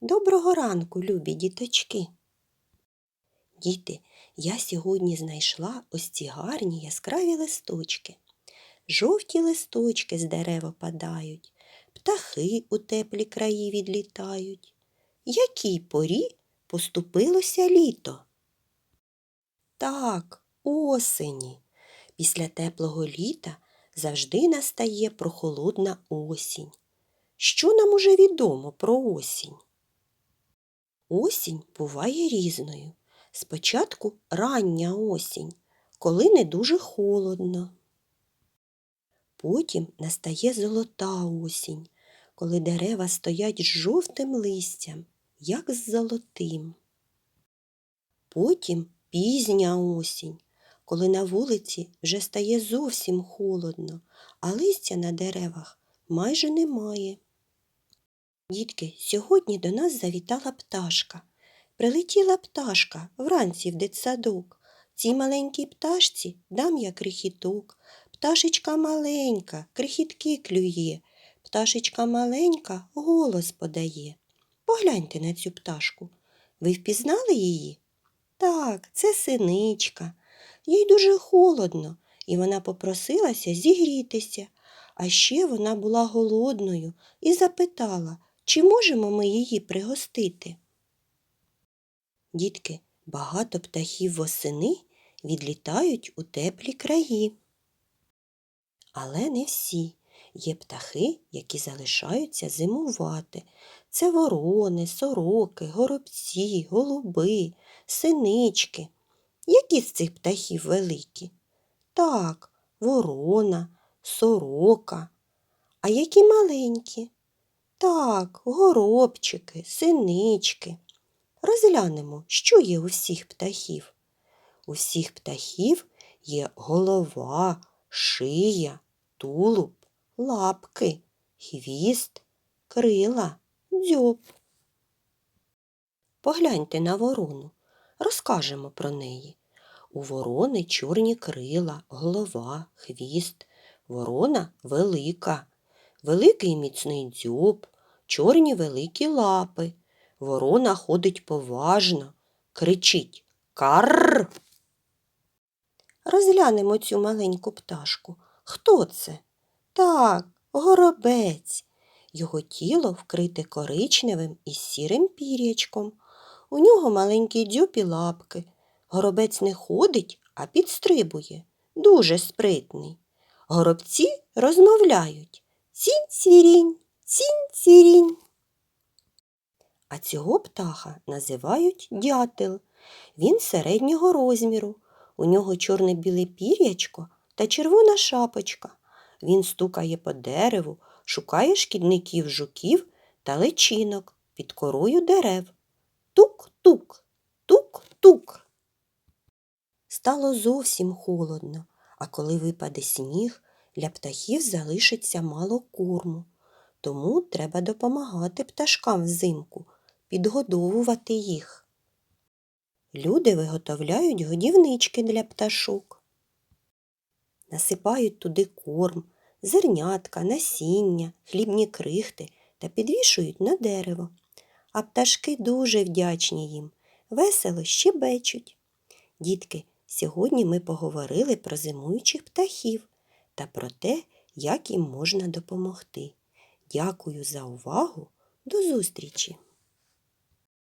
Доброго ранку, любі діточки. Діти, я сьогодні знайшла ось ці гарні яскраві листочки. Жовті листочки з дерева падають, птахи у теплі краї відлітають. Якій порі поступилося літо? Так, осені. Після теплого літа завжди настає прохолодна осінь. Що нам уже відомо про осінь? Осінь буває різною. Спочатку рання осінь, коли не дуже холодно. Потім настає золота осінь, коли дерева стоять з жовтим листям, як з золотим. Потім пізня осінь, коли на вулиці вже стає зовсім холодно, а листя на деревах майже немає. Дітки, сьогодні до нас завітала пташка. Прилетіла пташка вранці в дитсадок. Цій маленькій пташці дам я крихіток. Пташечка маленька, крихітки клює. Пташечка маленька голос подає. Погляньте на цю пташку. Ви впізнали її? Так, це синичка. Їй дуже холодно, і вона попросилася зігрітися. А ще вона була голодною і запитала, чи можемо ми її пригостити. Дітки, багато птахів восени відлітають у теплі краї. Але не всі. Є птахи, які залишаються зимувати. Це ворони, сороки, горобці, голуби, синички. Які з цих птахів великі? Так, ворона, сорока. А які маленькі? Так, горобчики, синички. Розглянемо, що є у всіх птахів. У всіх птахів є голова, шия, тулуб, лапки, хвіст, крила, дзьоб. Погляньте на ворону, розкажемо про неї. У ворони чорні крила, голова, хвіст. Ворона велика, великий міцний дзьоб, чорні великі лапи. Ворона ходить поважно, кричить Карр. Розглянемо цю маленьку пташку. Хто це? Так, горобець. Його тіло вкрите коричневим і сірим пір'ячком. У нього маленькі дзьоб і лапки. Горобець не ходить, а підстрибує. Дуже спритний. Горобці розмовляють. Цінь цвірінь, цінь цвірінь. А цього птаха називають дятел. Він середнього розміру. У нього чорне біле пір'ячко та червона шапочка. Він стукає по дереву, шукає шкідників жуків та личинок під корою дерев. Тук-тук, тук-тук. Стало зовсім холодно, а коли випаде сніг, для птахів залишиться мало корму. Тому треба допомагати пташкам взимку, підгодовувати їх. Люди виготовляють годівнички для пташок. Насипають туди корм, зернятка, насіння, хлібні крихти та підвішують на дерево. А пташки дуже вдячні їм, весело щебечуть. Дітки, сьогодні ми поговорили про зимуючих птахів та про те, як їм можна допомогти. Дякую за увагу. До зустрічі!